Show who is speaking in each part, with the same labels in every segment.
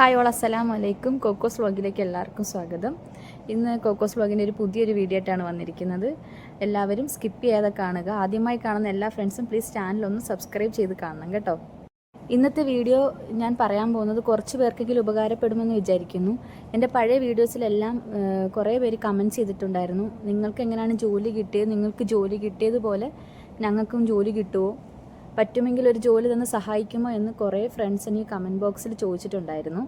Speaker 1: Hi all അസ്സലാം വലൈക്കും Cocos വ്ളോഗിലേക്ക് എല്ലാവർക്കും സ്വാഗതം. ഇന്ന് കോക്കോസ് വ്ളോഗിന്റെ ഒരു പുതിയൊരു വീഡിയോ ആയിട്ടാണ് വന്നിരിക്കുന്നത്. എല്ലാവരും സ്കിപ്പ് ചെയ്യാതെ കാണുക. ആദ്യമായി കാണുന്ന എല്ലാ ഫ്രണ്ട്സും പ്ലീസ് ചാനലൊന്ന് സബ്സ്ക്രൈബ് ചെയ്ത് കാണണം കേട്ടോ. ഇന്നത്തെ വീഡിയോ ഞാൻ പറയാൻ പോകുന്നത് കുറച്ച് പേർക്കെങ്കിലും ഉപകാരപ്പെടുമെന്ന് വിചാരിക്കുന്നു. എന്റെ പഴയ വീഡിയോസിലെല്ലാം കുറേ പേര് കമന്റ് ചെയ്തിട്ടുണ്ടായിരുന്നു. നിങ്ങൾക്ക് എങ്ങനെയാണ് ജോലി കിട്ടിയത്? നിങ്ങൾക്ക് ജോലി കിട്ടിയതുപോലെ ഞങ്ങൾക്കും ജോലി കിട്ടുമോ പറ്റുമെങ്കിൽ ഒരു ജോലി തന്ന് സഹായിക്കുമോ എന്ന് കുറേ ഫ്രണ്ട്സ് ഈ കമന്റ് ബോക്സിൽ ചോദിച്ചിട്ടുണ്ടായിരുന്നു.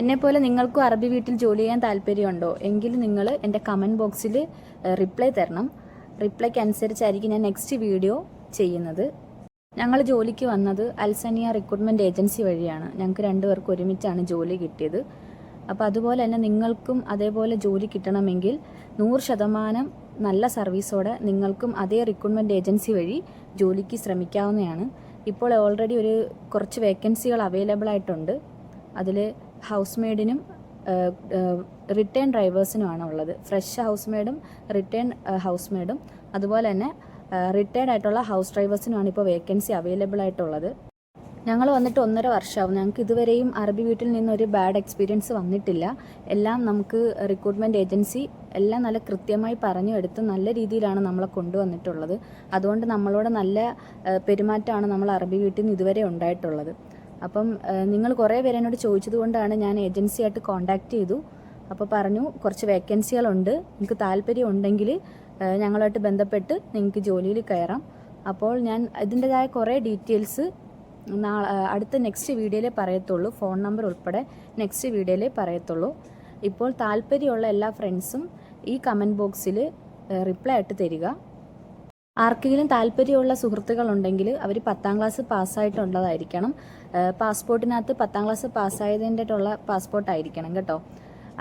Speaker 1: എന്നെപ്പോലെ നിങ്ങൾക്കും അറബി വീട്ടിൽ ജോലി ചെയ്യാൻ താല്പര്യമുണ്ടോ? എങ്കിൽ നിങ്ങൾ എന്റെ കമന്റ് ബോക്സിൽ റിപ്ലൈ തരണം. റിപ്ലൈക്ക് അനുസരിച്ചായിരിക്കും ഞാൻ നെക്സ്റ്റ് വീഡിയോ ചെയ്യുന്നത്. ഞങ്ങൾ ജോലിക്ക് വന്നത് അൽസനിയ റിക്രൂട്ട്മെന്റ് ഏജൻസി വഴിയാണ്. ഞങ്ങൾക്ക് രണ്ടുപേർക്ക് ഒരുമിച്ചാണ് ജോലി കിട്ടിയത്. അപ്പോൾ അതുപോലെ തന്നെ നിങ്ങൾക്കും അതേപോലെ ജോലി കിട്ടണമെങ്കിൽ നൂറ് ശതമാനം നല്ല സർവീസോടെ നിങ്ങൾക്കും അതേ റിക്രൂട്ട്മെന്റ് ഏജൻസി വഴി ജോലിക്ക് ശ്രമിക്കാവുന്നതാണ്. ഇപ്പോൾ ഓൾറെഡി ഒരു കുറച്ച് വേക്കൻസികൾ അവൈലബിൾ ആയിട്ടുണ്ട്. അതിൽ ഹൗസ് മെയ്ഡിനും റിട്ടേൺ ഡ്രൈവേഴ്സിനുമാണ് ഉള്ളത്. ഫ്രഷ് ഹൗസ് മെയ്ഡും റിട്ടേൺ ഹൗസ് മെയ്ഡും അതുപോലെ തന്നെ റിട്ടേർഡ് ആയിട്ടുള്ള ഹൗസ് ഡ്രൈവേഴ്സിനുമാണ് ഇപ്പോൾ വേക്കൻസി അവൈലബിൾ ആയിട്ടുള്ളത്. ഞങ്ങൾ വന്നിട്ട് ഒന്നര വർഷമാവും ഞങ്ങൾക്ക് ഇതുവരെയും അറബി വീട്ടിൽ നിന്നൊരു ബാഡ് എക്സ്പീരിയൻസ് വന്നിട്ടില്ല. എല്ലാം നമുക്ക് റിക്രൂട്ട്മെന്റ് ഏജൻസി എല്ലാം നല്ല കൃത്യമായി പറഞ്ഞു എടുത്ത് നല്ല രീതിയിലാണ് നമ്മളെ കൊണ്ടുവന്നിട്ടുള്ളത്. അതുകൊണ്ട് നമ്മളോട് നല്ല പെരുമാറ്റമാണ് നമ്മൾ അറബി വീട്ടിൽ നിന്ന് ഇതുവരെ ഉണ്ടായിട്ടുള്ളത്. അപ്പം നിങ്ങൾ കുറേ പേര് എന്നോട് ചോദിച്ചത് കൊണ്ടാണ് ഞാൻ ഏജൻസിയായിട്ട് കോൺടാക്റ്റ് ചെയ്തു. അപ്പോൾ പറഞ്ഞു കുറച്ച് വേക്കൻസികളുണ്ട് നിങ്ങൾക്ക് താല്പര്യം ഉണ്ടെങ്കിൽ ഞങ്ങളുമായിട്ട് ബന്ധപ്പെട്ട് നിങ്ങൾക്ക് ജോലിയിൽ കയറാം. അപ്പോൾ ഞാൻ ഇതിന്റെതായ കുറേ ഡീറ്റെയിൽസ് നാളെ അടുത്ത നെക്സ്റ്റ് വീഡിയോയിലേ പറയത്തുള്ളൂ. ഫോൺ നമ്പർ ഉൾപ്പെടെ നെക്സ്റ്റ് വീഡിയോയിലേ പറയത്തുള്ളൂ. ഇപ്പോൾ താല്പര്യമുള്ള എല്ലാ ഫ്രണ്ട്സും ഈ കമന്റ് ബോക്സിൽ റിപ്ലൈ ആയിട്ട് തരിക. ആർക്കെങ്കിലും താല്പര്യമുള്ള സുഹൃത്തുക്കളുണ്ടെങ്കിൽ അവർ പത്താം ക്ലാസ് പാസ്സായിട്ടുള്ളതായിരിക്കണം പാസ്പോർട്ടിനകത്ത് പത്താം ക്ലാസ് പാസ്സായതിന്റെ ഉള്ള പാസ്പോർട്ട് ആയിരിക്കണം കേട്ടോ.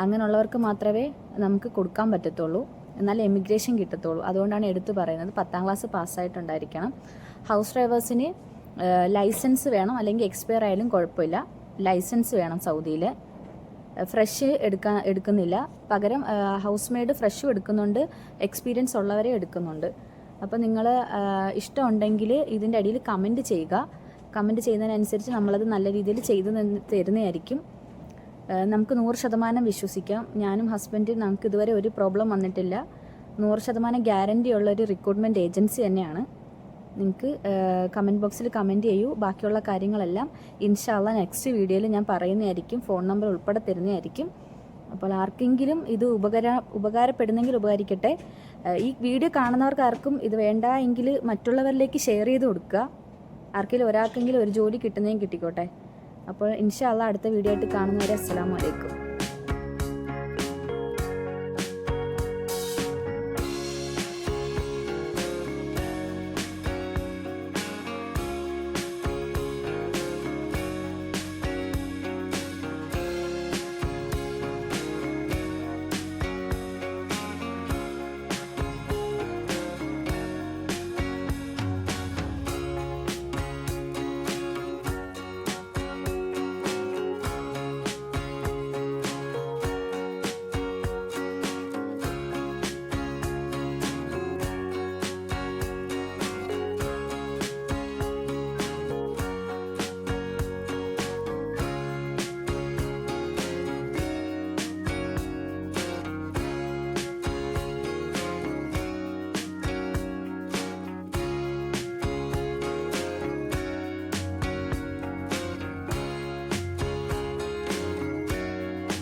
Speaker 1: അങ്ങനെയുള്ളവർക്ക് മാത്രമേ നമുക്ക് കൊടുക്കാൻ പറ്റത്തുള്ളൂ. എന്നാൽ എമിഗ്രേഷൻ കിട്ടത്തുള്ളൂ. അതുകൊണ്ടാണ് എടുത്തു പറയുന്നത് പത്താം ക്ലാസ് പാസ്സായിട്ടുണ്ടായിരിക്കണം ഹൗസ് ഡ്രൈവേഴ്സിന് ലൈസൻസ് വേണം അല്ലെങ്കിൽ എക്സ്പയർ ആയാലും കുഴപ്പമില്ല. ലൈസൻസ് വേണം സൗദിയിൽ ഫ്രഷ് എടുക്കാൻ എടുക്കുന്നില്ല. പകരം ഹൗസ് മെയ്ഡ് ഫ്രഷും എടുക്കുന്നുണ്ട്. എക്സ്പീരിയൻസ് ഉള്ളവരെ എടുക്കുന്നുണ്ട്. അപ്പോൾ നിങ്ങൾ ഇഷ്ടമുണ്ടെങ്കിൽ ഇതിന്റെ അടിയിൽ കമന്റ് ചെയ്യുക. കമന്റ് ചെയ്യുന്നതിനനുസരിച്ച് നമ്മളത് നല്ല രീതിയിൽ ചെയ്തു തരുന്നതായിരിക്കും. നമുക്ക് നൂറ് ശതമാനം വിശ്വസിക്കാം. ഞാനും ഹസ്ബൻഡും നമുക്ക് ഇതുവരെ ഒരു പ്രോബ്ലം വന്നിട്ടില്ല. നൂറ് ശതമാനം ഗ്യാരണ്ടി ഉള്ളൊരു റിക്രൂട്ട്മെന്റ് ഏജൻസി തന്നെയാണ്. നിങ്ങൾക്ക് കമന്റ് ബോക്സിൽ കമന്റ് ചെയ്യൂ. ബാക്കിയുള്ള കാര്യങ്ങളെല്ലാം ഇൻഷാല്ല നെക്സ്റ്റ് വീഡിയോയിൽ ഞാൻ പറയുന്നതായിരിക്കും. ഫോൺ നമ്പർ ഉൾപ്പെടെ തരുന്നതായിരിക്കും. അപ്പോൾ ആർക്കെങ്കിലും ഇത് ഉപകാര ഉപകാരപ്പെടുന്നെങ്കിൽ ഉപകരിക്കട്ടെ. ഈ വീഡിയോ കാണുന്നവർക്ക് ആർക്കും ഇത് വേണ്ട എങ്കിൽ മറ്റുള്ളവരിലേക്ക് ഷെയർ ചെയ്ത് കൊടുക്കുക. ആർക്കെങ്കിലും ഒരാൾക്കെങ്കിലും ഒരു ജോലി കിട്ടുന്നതും കിട്ടിക്കോട്ടെ. അപ്പോൾ ഇൻഷാല്ല അടുത്ത വീഡിയോ ആയിട്ട് കാണുന്നവരെ അസ്സാം അലൈക്കും.